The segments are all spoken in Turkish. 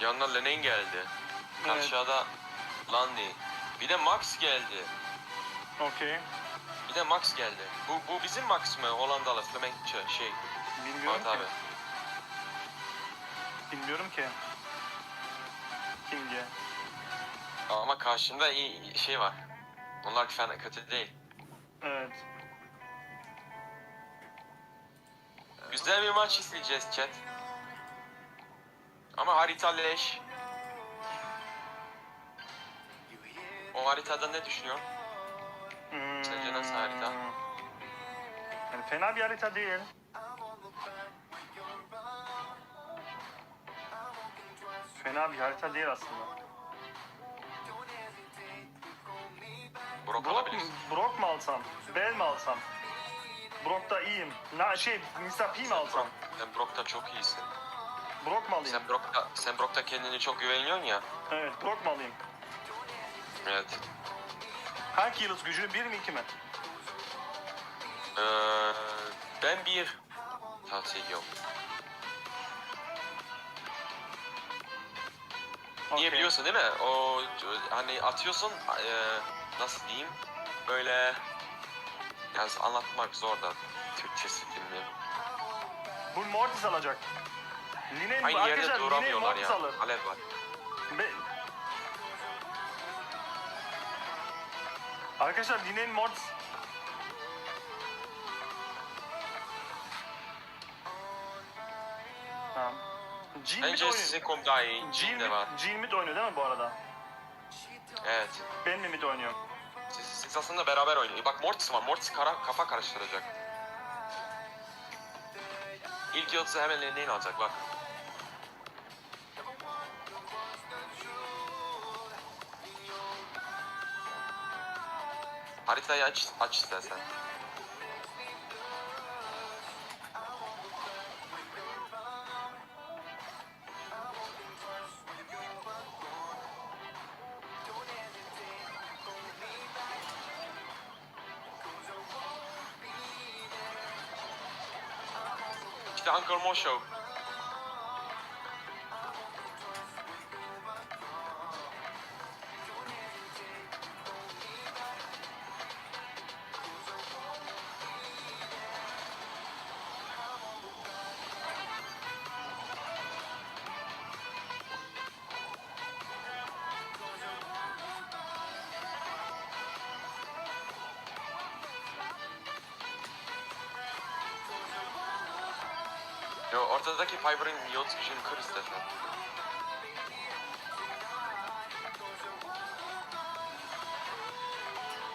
Yanına Lenen geldi. Evet. Aşağıda Landy. Bir de Max geldi. Okey. Bir de Max geldi. Bu, bu bizim Max mı? Hollandalı Flemenk şey. Bilmiyorum Fuat ki. abi. Bilmiyorum ki. Kim diye. Ama karşında iyi şey var. Onlar fena kötü değil. Evet. Güzel bir maç izleyeceğiz chat. Ama harita leş. O haritada ne düşünüyorsun? Hmm. Sence nasıl harita? Yani fena bir harita değil. Fena bir harita değil aslında. Brock Brock, mu- alabilirsin. Brock mu alsam? Bell mi alsam? Brock'ta iyiyim. Na şey, Mr. P mi alsam? Sen Brock'ta çok iyisin. Brock mu alayım? Sen Brock'ta, sen Brock'ta kendini çok güveniyorsun ya. Evet, Brock mu alayım? Evet. Hangi yıldız gücünü bir mi iki mi? Ee, ben bir tavsiye ediyorum. Niye Okey. biliyorsun değil mi? O hani atıyorsun eee, nasıl diyeyim? Böyle yani anlatmak zor da Türkçesi filmi. Bu Mortis alacak. Line'nin Aynı yerde arkadaşlar Line'nin duramıyorlar ya. alır. Alev var. Be- Arkadaşlar Line'nin Mortis... Tamam. Jean mid Bence oynuyor. sizin kom daha iyi. Jean Jean de mid, var. Jean mid oynuyor değil mi bu arada? Evet. Ben mi mid oynuyorum? Siz, siz aslında beraber oynayın. Bak Mortis var. Mortis kara, kafa karıştıracak. İlk yıldızı hemen elinden alacak bak. Haritayı aç, aç istersen. İşte Uncle Mo ortadaki Fiber'ın yıldız gücünü kır istersen.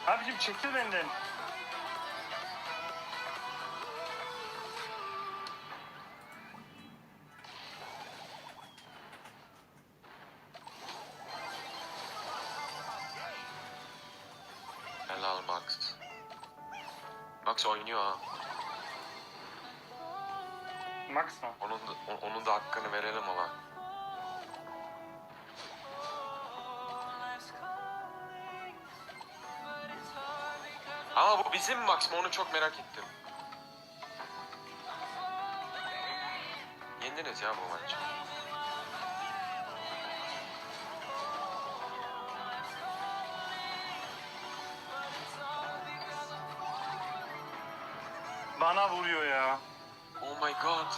Abicim çekil benden. Helal Max. Max oynuyor ha. Max mı? Onun da, onun da hakkını verelim ama. Ama bu bizim Max mı onu çok merak ettim. Yendiniz ya bu maçı. Bana vuruyor ya. Oh my god.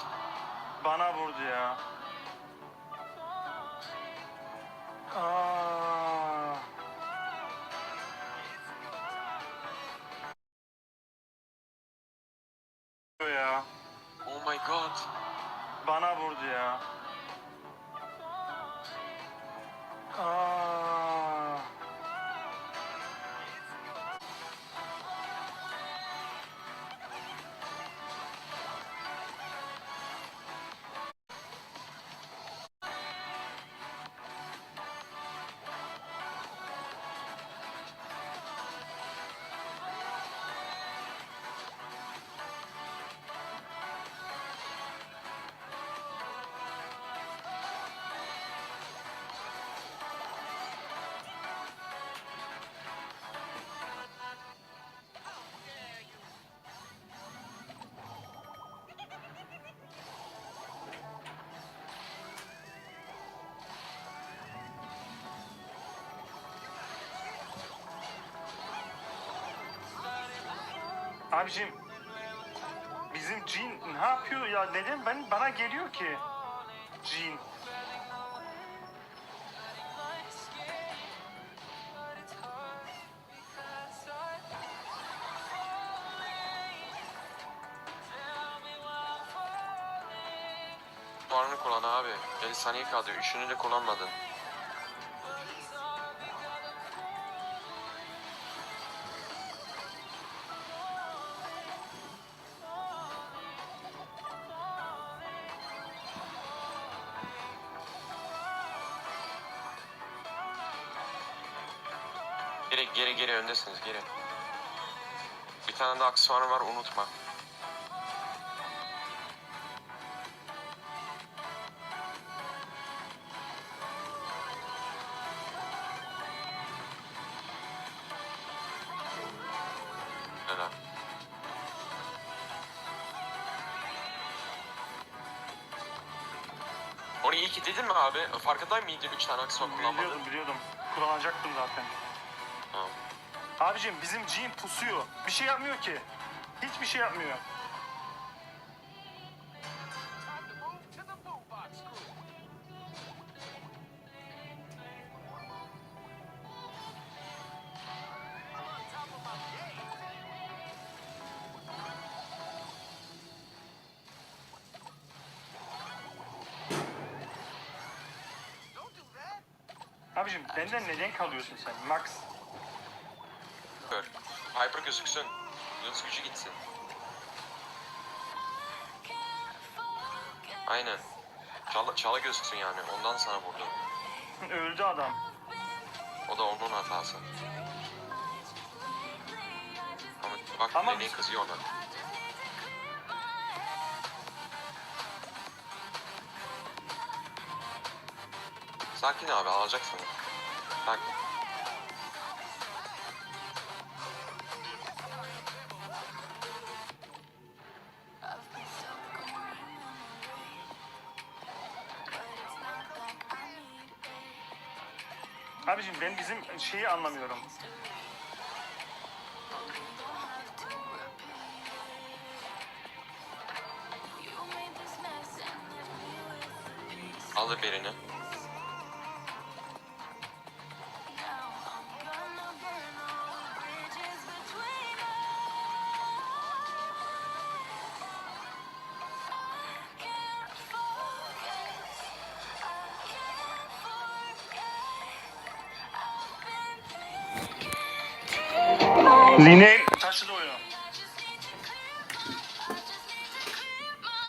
Bana vurdu ya. Aa. ya. Oh my god. Bana vurdu ya. Aa. Abicim bizim Jean ne yapıyor ya neden ben bana geliyor ki Jean Puanını kullan abi. 50 saniye kaldı. Üçünü de kullanmadın. Geri geri geri öndesiniz geri. Bir tane de aksesuarı var unutma. Onu iyi ki dedin mi abi? Farkında mıydın 3 tane aksesuar kullanmadın? biliyordum biliyordum kullanacaktım zaten. Abicim bizim Jean pusuyor bir şey yapmıyor ki hiçbir şey yapmıyor. Abicim benden neden kalıyorsun sen Max? Hyper gözüksün. Yıldız gücü gitsin. Aynen. Çala, çala gözüksün yani. Ondan sana vurdu. Öldü adam. O da onun hatası. Ama bak Ama biz- kızıyor ona. Sakin abi alacaksın. Sakin. Abicim ben bizim şeyi anlamıyorum. Alır birini. Linel,